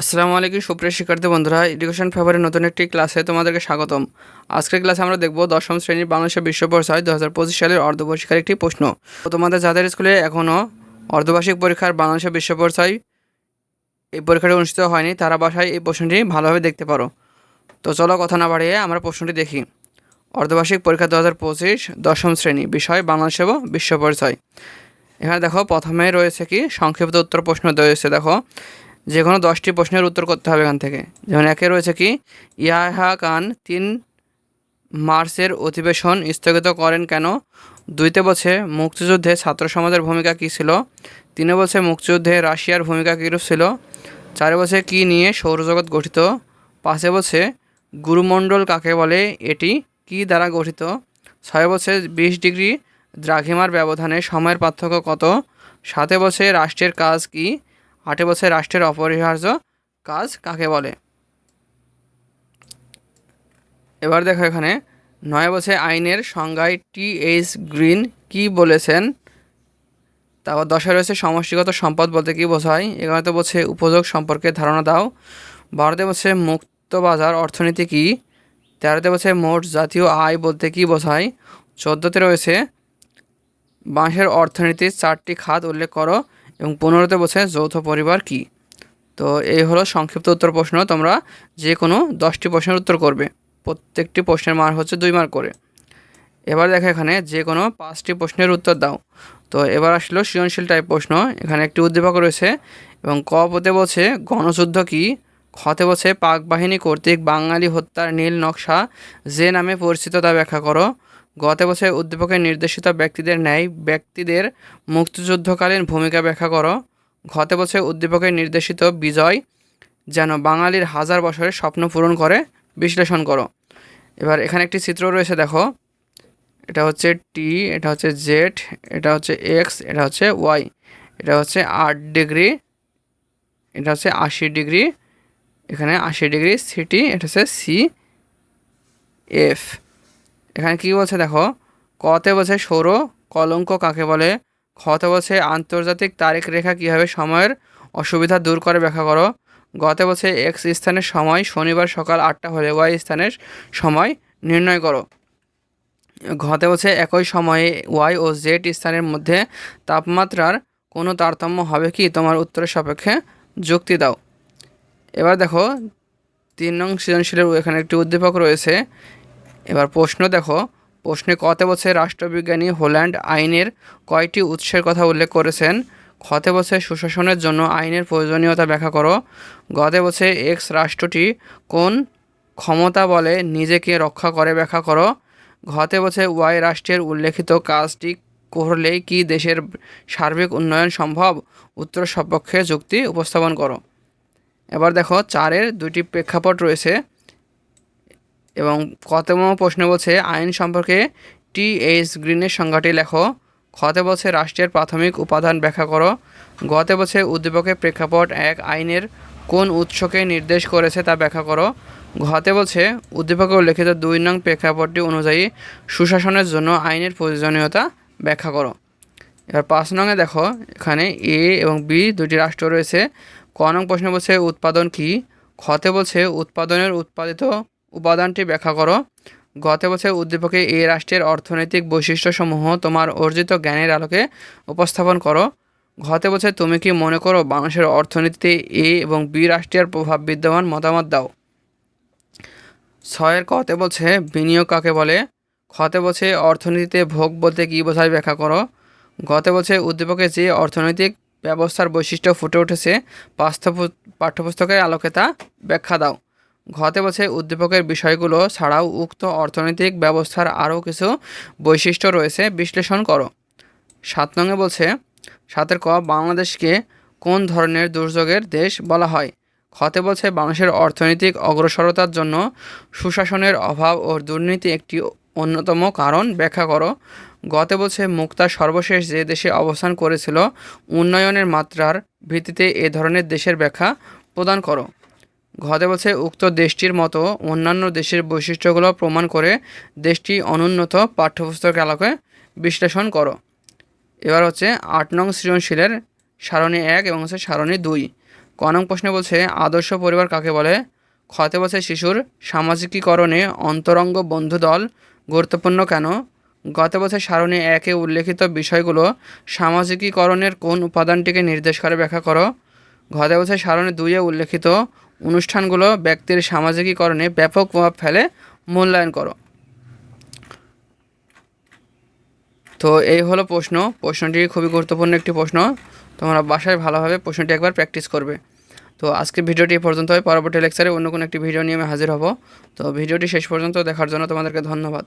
আসসালামু আলাইকুম, সুপ্রিয় শিক্ষার্থী বন্ধুরা। এডুকেশন ফেভারের নতুন একটি ক্লাসে তোমাদেরকে স্বাগতম। আজকের ক্লাসে আমরা দেখব দশম শ্রেণির বাংলাদেশের বিশ্ব পরিচয় দু হাজার পঁচিশ সালের অর্ধবার্ষিকের একটি প্রশ্ন। তোমাদের যাদের স্কুলে এখনও অর্ধবার্ষিক পরীক্ষার বাংলাদেশের বিশ্ব পরিচয় এই পরীক্ষাটি অনুষ্ঠিত হয়নি, তারা বাসায় এই প্রশ্নটি ভালোভাবে দেখতে পারো। তো চলো কথা না বাড়িয়ে আমরা প্রশ্নটি দেখি। অর্ধবার্ষিক পরীক্ষা দু হাজার পঁচিশ দশম শ্রেণি বিষয় বাংলাদেশ এবং বিশ্ব পরিচয় এখানে দেখো, প্রথমে রয়েছে কি, সংক্ষিপ্ত উত্তর প্রশ্ন রয়েছে দেখো যে কোনো দশটি প্রশ্নের উত্তর করতে হবে এখান থেকে। যেমন একে রয়েছে কি? ইয়াহা খান তিন মার্চের অধিবেশন স্থগিত করেন কেন? দুইতে বলছে, মুক্তিযুদ্ধে ছাত্র সমাজের ভূমিকা কী ছিল? তিনে বলছে, মুক্তিযুদ্ধে রাশিয়ার ভূমিকা কীরূপ ছিল? চারে বলছে, কী নিয়ে সৌরজগৎ গঠিত? পাঁচে বলছে, গুরুমণ্ডল কাকে বলে? এটি কী দ্বারা গঠিত? ছয় বছর বিশ ডিগ্রি দ্রাঘিমার ব্যবধানে সময়ের পার্থক্য কত? সাতে বছর রাষ্ট্রের কাজ কী? আটে বছর রাষ্ট্রের অপরিহার্য কাজ কাকে বলে? এবার দেখো এখানে, নয় বছর আইনের সংজ্ঞায় টি এইচ গ্রিন কি বলেছেন? তারপর দশে রয়েছে সমষ্টিগত সম্পদ বলতে কী বোঝায়? এগারোতে বলছে উপযোগ সম্পর্কে ধারণা দাও। বারোতে বলছে মুক্ত বাজার অর্থনীতি কী? তেরোতে বলছে মোট জাতীয় আয় বলতে কী বোঝায়? চোদ্দোতে রয়েছে বাঁশের অর্থনীতির চারটি খাত উল্লেখ করো। এবং পনেরোতে বলছে যৌথ পরিবার কি? তো এই হলো সংক্ষিপ্ত উত্তর প্রশ্ন। তোমরা যে কোনো দশটি প্রশ্নের উত্তর করবে। প্রত্যেকটি প্রশ্নের মার্ক হচ্ছে দুই মার্ক করে। এবার দেখো এখানে যে কোনো পাঁচটি প্রশ্নের উত্তর দাও। তো এবার আসলো সৃজনশীল টাইপ প্রশ্ন। এখানে একটি উদ্দীপক রয়েছে এবং ক পথে বলছে গণযুদ্ধ কি? খতে বলছে পাক বাহিনী কর্তৃক বাঙালি হত্যার নীল নকশা যে নামে পরিচিত তা ব্যাখ্যা করো। গত বছর উদ্দীপকের নির্দেশিত ব্যক্তিদের ন্যায় ব্যক্তিদের মুক্তিযুদ্ধকালীন ভূমিকা ব্যাখ্যা করো। গত বছর উদ্দীপকের নির্দেশিত বিজয় যেন বাঙালির হাজার বছরের স্বপ্ন পূরণ করে, বিশ্লেষণ করো। এবার এখানে একটি চিত্র রয়েছে, দেখো। এটা হচ্ছে টি এটা হচ্ছে জেড এটা হচ্ছে এক্স এটা হচ্ছে ওয়াই এটা হচ্ছে আট ডিগ্রি, এটা হচ্ছে আশি ডিগ্রি, এখানে আশি ডিগ্রি সিটি, এটা হচ্ছে সি এফ এখানে কী বলছে দেখো? কতে বলছে সৌর, কলঙ্ক কাকে বলে? খতে বলছে আন্তর্জাতিক তারিখ রেখা কীভাবে সময়ের অসুবিধা দূর করে ব্যাখ্যা করো? গতে বলছে এক্স স্থানের সময় শনিবার সকাল আটটা হলে ওয়াই স্থানের সময় নির্ণয় করো। ঘতে বলছে একই সময়ে ওয়াই ও জেড স্থানের মধ্যে তাপমাত্রার কোনো তারতম্য হবে কি? তোমার উত্তরের সাপেক্ষে যুক্তি দাও। এবার দেখো, তিন নং সৃজনশীলের এখানে একটি উদ্দীপক রয়েছে। এবার প্রশ্ন দেখো। প্রশ্নে কত বছর রাষ্ট্রবিজ্ঞানী হোল্যান্ড আইনের কয়টি উৎসের কথা উল্লেখ করেছেন? খতে বছর সুশাসনের জন্য আইনের প্রয়োজনীয়তা ব্যাখ্যা করো। গতে বছর এক্স রাষ্ট্রটি কোন ক্ষমতা বলে নিজেকে রক্ষা করে ব্যাখ্যা করো। ঘতে বছর ওয়াই রাষ্ট্রের উল্লেখিত কাজটি করলেই কি দেশের সার্বিক উন্নয়ন সম্ভব? উত্তর সপক্ষে যুক্তি উপস্থাপন করো। এবার দেখো, চারের দুটি প্রেক্ষাপট রয়েছে। এবং কতম প্রশ্ন বলছে, আইন সম্পর্কে টি এইচ গ্রিনের সংজ্ঞাটি লেখো। খতে বলছে, রাষ্ট্রের প্রাথমিক উপাদান ব্যাখ্যা করো। গতে বলছে, উদ্দীপকের প্রেক্ষাপট এক আইনের কোন উৎসকে নির্দেশ করেছে তা ব্যাখ্যা করো। ঘতে বলছে, উদ্দীপকে উল্লেখিত দুই নং প্রেক্ষাপটটি অনুযায়ী সুশাসনের জন্য আইনের প্রয়োজনীয়তা ব্যাখ্যা করো। এবার পাঁচ নংয়ে দেখো, এখানে এ এবং বি দুটি রাষ্ট্র রয়েছে। ক নং প্রশ্ন বলছে, উৎপাদন কি? খতে বলছে, উৎপাদনের উৎপাদিত উপাদানটি ব্যাখ্যা করো। গত বছর উদ্দীপকে এ রাষ্ট্রের অর্থনৈতিক বৈশিষ্ট্যসমূহ তোমার অর্জিত জ্ঞানের আলোকে উপস্থাপন করো। ঘতে বছর তুমি কি মনে করো বাংলাদেশের অর্থনীতিতে এ এবং বি রাষ্ট্রের প্রভাব বিদ্যমান মতামত দাও? ছয়ের কতে বলছে বিনিয়োগ কাকে বলে? খতে বলছে অর্থনীতিতে ভোগ বলতে কী বোঝায় ব্যাখ্যা করো। গতে বছর উদ্দীপকে যে অর্থনৈতিক ব্যবস্থার বৈশিষ্ট্য ফুটে উঠেছে পাঠ্যপুস্তকের আলোকে তা ব্যাখ্যা দাও। ঘতে বছর উদ্দীপকের বিষয়গুলো ছাড়াও উক্ত অর্থনৈতিক ব্যবস্থার আরও কিছু বৈশিষ্ট্য রয়েছে, বিশ্লেষণ করো। সাত নঙে বলছে, সাতের ক, বাংলাদেশকে কোন ধরনের দুর্যোগের দেশ বলা হয়? খতে বলছে, বাংলাদেশের অর্থনৈতিক অগ্রসরতার জন্য সুশাসনের অভাব ও দুর্নীতি একটি অন্যতম কারণ, ব্যাখ্যা করো। গতে বলছে, মুক্তা সর্বশেষ যে দেশে অবস্থান করেছিল, উন্নয়নের মাত্রার ভিত্তিতে এ ধরনের দেশের ব্যাখ্যা প্রদান করো। ঘতে বলছে, উক্ত দেশটির মতো অন্যান্য দেশের বৈশিষ্ট্যগুলো প্রমাণ করে দেশটি অনুন্নত পাঠ্যপুস্তক আলোকে বিশ্লেষণ করো। এবার হচ্ছে, আট নং সৃজনশীলের সারণী এক এবং হচ্ছে সারণী দুই। ক নং প্রশ্নে বলছে, আদর্শ পরিবার কাকে বলে? খতে বলছে, শিশুর সামাজিকীকরণে অন্তরঙ্গ বন্ধু দল গুরুত্বপূর্ণ কেন? গত বছর সারণী একে উল্লেখিত বিষয়গুলো সামাজিকীকরণের কোন উপাদানটিকে নির্দেশ করে ব্যাখ্যা করো? ঘতে বছর সারণী দুইয়ে উল্লেখিত অনুষ্ঠানগুলো ব্যক্তির সামাজিকীকরণে ব্যাপক প্রভাব ফেলে, মূল্যায়ন করো। তো এই হলো প্রশ্ন। প্রশ্নটি খুবই গুরুত্বপূর্ণ একটি প্রশ্ন। তোমরা বাসায় ভালোভাবে প্রশ্নটি একবার প্র্যাকটিস করবে। তো আজকে ভিডিওটি পর্যন্ত হয় পরবর্তী লেকচারে অন্য কোনো একটি ভিডিও নিয়ে আমি হাজির হব। তো ভিডিওটি শেষ পর্যন্ত দেখার জন্য তোমাদেরকে ধন্যবাদ।